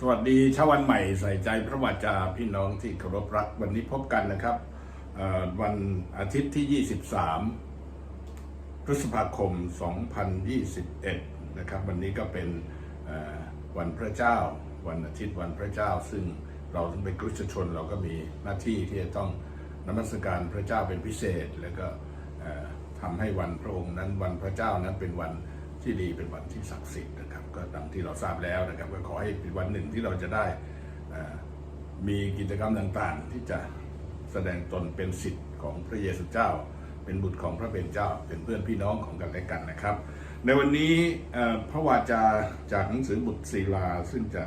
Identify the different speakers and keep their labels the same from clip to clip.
Speaker 1: สวัสดีเช้าวันใหม่ใส่ใจพระวจาพี่น้องที่เคารพรักวันนี้พบกันนะครับวันอาทิตย์ที่ 23 พฤษภาคม 2021 นะครับ วันนี้ก็เป็นวันพระเจ้า วันอาทิตย์วันพระเจ้า ซึ่งเราเป็นคริสชนเราก็มีหน้าที่ที่จะต้องนมัสการพระเจ้าเป็นพิเศษ แล้วก็ทำให้วันพระองค์นั้นวันพระเจ้านั้นเป็นวัน ที่ดีเป็นวันที่ศักดิ์สิทธิ์นะครับ ก็ดังที่เราทราบแล้วนะครับก็ขอให้เป็นวันหนึ่งที่เราจะได้มีกิจกรรมต่างๆ ที่จะแสดงตนเป็นสิทธิ์ของพระเยซูเจ้า เป็นบุตรของพระเป็นเจ้า เป็นเพื่อนพี่น้องของกันและกันนะครับ ในวันนี้เพระวาจาจากหนังสือบุตรศิลา ซึ่งจะ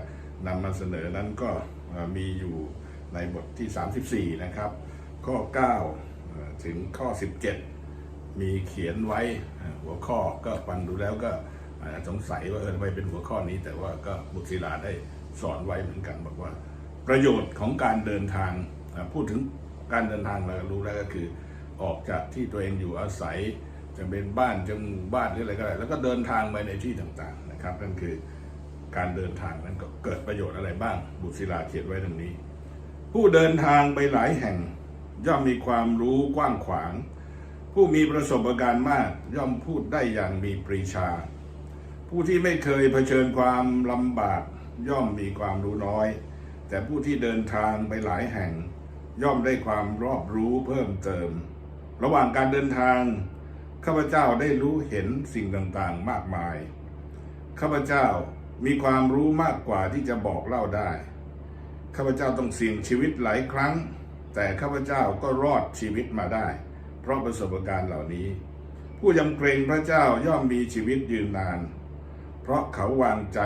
Speaker 1: นำมาเสนอนั้นก็มีอยู่ในบทที่ 34 นะครับ ข้อ9เอ่อถึงข้อ 17 มีเขียนไว้หัวข้อก็ฟังดูแล้วก็สงสัยว่าเออทำไมเป็นหัวข้อนี้ แต่ว่าก็บุตรศิลาได้สอนไว้เหมือนกันบอกว่า ประโยชน์ของการเดินทางพูดถึงการเดินทางเรารู้แล้วก็คือ ออกจากที่ตัวเองอยู่อาศัยจะเป็นบ้านจะหมู่บ้านหรืออะไรก็ได้แล้วก็เดินทางไปในที่ต่างๆนะครับ นั่นคือการเดินทางนั้นก็เกิดประโยชน์อะไรบ้าง บุตรศิลาเขียนไว้ดังนี้ ผู้เดินทางไปหลายแห่ง ย่อมมีความรู้กว้างขวาง ผู้มีประสบการณ์มากย่อมพูดได้อย่างมีปรีชา ผู้ที่ไม่เคยเผชิญความลำบากย่อมมีความรู้น้อย แต่ผู้ที่เดินทางไปหลายแห่ง ย่อมได้ความรอบรู้เพิ่มเติม ระหว่างการเดินทางข้าพเจ้าได้รู้เห็นสิ่งต่างๆมากมาย ข้าพเจ้ามีความรู้มากกว่าที่จะบอกเล่าได้ ข้าพเจ้าต้องเสี่ยงชีวิตหลายครั้ง แต่ข้าพเจ้าก็รอดชีวิตมาได้ เพราะประสบการณ์เหล่านี้ ผู้ยำเกรงพระเจ้าย่อมมีชีวิตยืนนาน เพราะเขาวางใจ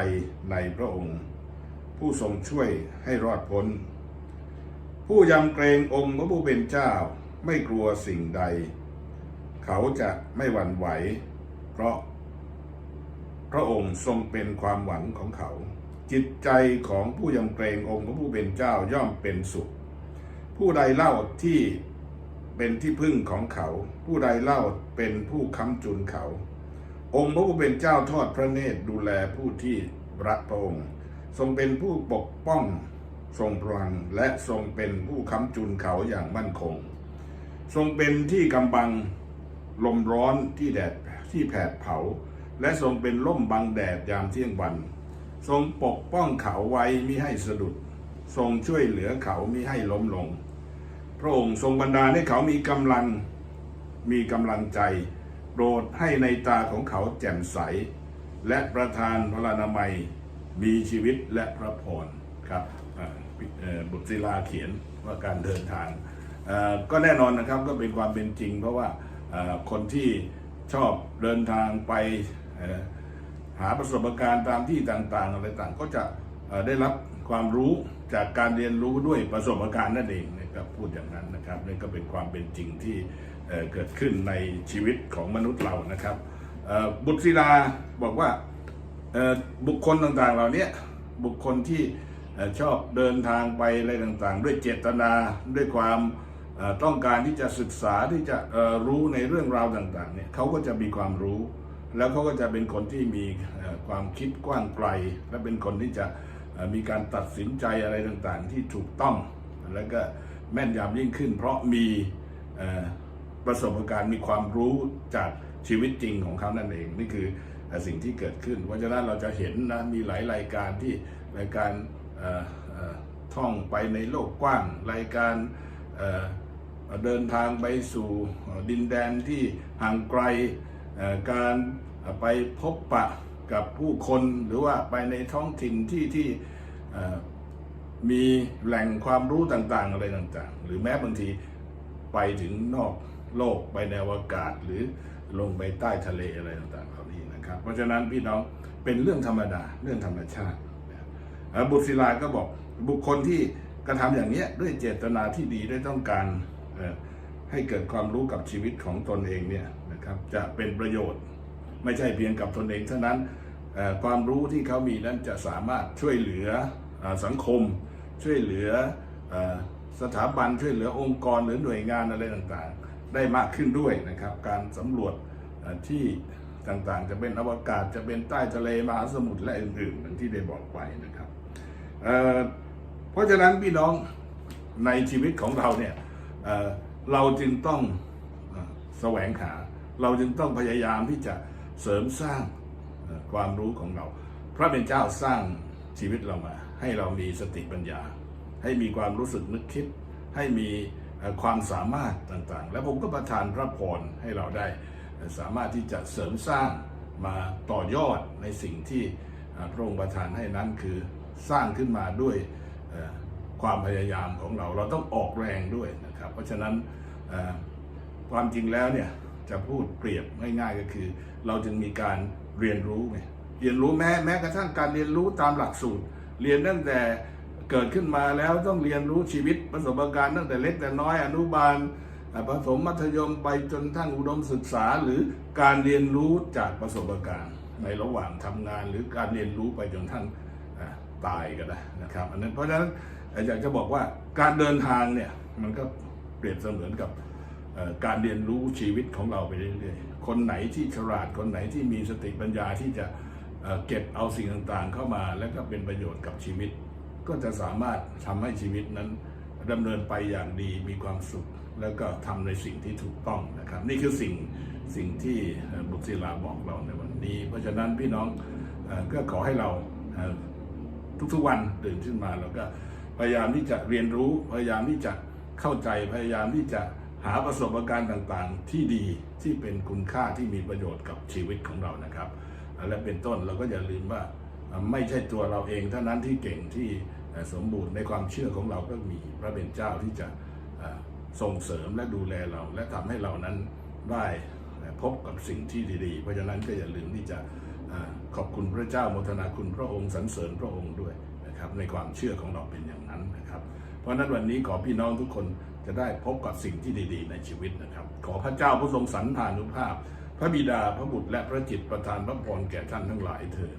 Speaker 1: ในพระองค์ ผู้ทรงช่วยให้รอดพ้น ผู้ยำเกรงองค์พระผู้เป็นเจ้าไม่กลัวสิ่งใด เขาจะไม่หวั่นไหว เพราะพระองค์ทรงเป็นความหวังของเขา จิตใจของผู้ยำเกรงองค์พระผู้เป็นเจ้าย่อมเป็นสุข ผู้ใดเล่าที่ เป็นที่พึ่งของเขา ผู้ใดเล่าเป็นผู้ค้ำจุนเขา องค์พระผู้เป็นเจ้าทอดพระเนตรดูแลผู้ที่รักพระองค์ทรงเป็นผู้ปกป้องทรงพลังและทรงเป็นผู้ค้ำจุนเขาอย่างมั่นคง ทรงเป็นที่กำบังลมร้อนที่แดดที่แผดเผา และทรงเป็นร่มบังแดดยามเที่ยงวัน ทรงปกป้องเขาไว้มิให้สะดุด ทรงช่วยเหลือเขามิให้ล้มลง ระองค์ทรงบันดาลให้เขามีกำลังมีกำลังใจ โปรดให้ในตาของเขาแจ่มใส และประทานพระนามัย มีชีวิตและพระพรครับบุตรศิลาเขียนว่าการเดินทางก็แน่นอนนะครับก็เป็นความเป็นจริง เพราะว่าคนที่ชอบเดินทางไปหาประสบการณ์ตามที่ต่างๆอะไรต่างก็จะ ได้รับความรู้จากการเรียนรู้ด้วยประสบการณ์นั่นเองนะครับพูดอย่างนั้นนะครับนี่ก็เป็นความเป็นจริงที่เกิดขึ้นในชีวิตของมนุษย์เรานะครับบุตรศิลาบอกว่าบุคคลต่างๆเหล่านี้บุคคลที่ชอบเดินทางไปอะไรต่างๆ ด้วยเจตนาด้วยความต้องการที่จะศึกษาที่จะรู้ในเรื่องราวต่างๆเนี่ยเขาก็จะมีความรู้ แล้วเขาก็จะเป็นคนที่มีความคิดกว้างไกล และเป็นคนที่จะ มีการตัดสินใจอะไรต่างๆ ที่ถูกต้อง แล้วก็แม่นยำยิ่งขึ้น เพราะมีประสบการณ์มีความรู้จากชีวิตจริงของเขานั่นเองนี่คือสิ่งที่เกิดขึ้นเพราะฉะนั้นเราจะเห็นนะมีหลายรายการที่รายการท่องไปในโลกกว้าง รายการเดินทางไปสู่ดินแดนที่ห่างไกลการไปพบปะ กับผู้คนหรือว่าไปในท้องถิ่นที่ที่มีแหล่งความรู้ต่างๆ อะไรต่างๆ หรือแม้บางทีไปถึงนอกโลกไปในอวกาศหรือลงไปใต้ทะเลอะไรต่างๆเหล่านี้นะครับ เพราะฉะนั้นพี่น้องเป็นเรื่องธรรมดาเรื่องธรรมชาติบุตรศิลาก็บอกบุคคลที่กระทำอย่างนี้ด้วยเจตนาที่ดีด้วยต้องการให้เกิดความรู้กับชีวิตของตนเองเนี่ยนะครับจะเป็นประโยชน์ ไม่ใช่เพียงกับตนเองเท่านั้นความรู้ที่เขามีนั้นจะสามารถช่วยเหลืออสังคม ช่วยเหลืออสถาบันช่วยเหลือองค์กรหรือหน่วยงานอะไรต่างๆ ได้มากขึ้นด้วยนะครับ การสำรวจที่ต่างๆ จะเป็นอวกาศจะเป็นใต้ทะเลมหาสมุทรและอื่นๆอย่างที่ได้บอกไปนะครับเเพราะฉะนั้นพี่น้องในชีวิตของเราเนี่ยเเราจึงต้องอแสวงหา เราจึงต้องพยายามที่จะ เสริมสร้างความรู้ของเรา พระเป็นเจ้าสร้างชีวิตเรามา ให้เรามีสติปัญญา ให้มีความรู้สึกนึกคิด ให้มีความสามารถต่างๆ และผมก็ประทานพระพรให้เราได้ สามารถที่จะเสริมสร้างมาต่อยอดในสิ่งที่พระองค์ประทานให้นั้นคือสร้างขึ้นมาด้วยความพยายามของเรา เราต้องออกแรงด้วยนะครับ เพราะฉะนั้นความจริงแล้วเนี่ย จะพูดเปรียบง่ายๆก็คือ เราจึงมีการเรียนรู้ไงเรียนรู้แม้แม้กระทั่งการเรียนรู้ตามหลักสูตร เรียนตั้งแต่เกิดขึ้นมาแล้วต้องเรียนรู้ชีวิตประสบการณ์ตั้งแต่เล็กแต่น้อยอนุบาลอ่าประถมมัธยมไปจนทั้งอุดมศึกษาหรือการเรียนรู้จากประสบการณ์ ในระหว่างทำงานหรือการเรียนรู้ไปจนทั้งอ่าตายก็ได้นะครับ อันนั้นเพราะฉะนั้นอยากจะบอกว่าการเดินทางเนี่ยมันก็เปรียบเสมือนกับ การเรียนรู้ชีวิตของเราไปเรื่อยๆ คนไหนที่ฉลาดคนไหนที่มีสติปัญญาที่จะเเก็บเอาสิ่งต่างๆ เข้ามาแล้วก็เป็นประโยชน์กับชีวิต ก็จะสามารถทำให้ชีวิตนั้นดำเนินไปอย่างดีมีความสุข แล้วก็ทำในสิ่งที่ถูกต้องนะครับ นี่คือสิ่งสิ่งที่บุตรศิลาบอกเราในวันนี้ เพราะฉะนั้นพี่น้องอก็ขอให้เราทุกๆวันตื่นขึ้นมาเราก็พยายามที่จะเรียนรู้พยายามที่จะเข้าใจพยายามที่จะ หาประสบการณ์ต่างๆ ที่ดีที่เป็นคุณค่าที่มีประโยชน์กับชีวิตของเรานะครับ และเป็นต้นเราก็อย่าลืมว่าไม่ใช่ตัวเราเองเท่านั้นที่เก่งที่สมบูรณ์ในความเชื่อของเราก็มีพระเป็นเจ้าที่จะส่งเสริมและดูแลเรา และทำให้เรานั้นได้พบกับสิ่งที่ดี ๆ เพราะฉะนั้นก็อย่าลืมที่จะขอบคุณพระเจ้าโมทนาคุณพระองค์สรรเสริญพระองค์ด้วยนะครับในความเชื่อของเราเป็นอย่างนั้นนะครับ เพราะนั้นวันนี้ขอพี่น้องทุกคนจะได้พบกับสิ่งที่ดี ๆ ในชีวิตนะครับ ขอพระเจ้าผู้ทรงสรรพานุภาพ พระบิดาพระบุตรและพระจิตประทานพระพรแก่ท่านทั้งหลายเถิด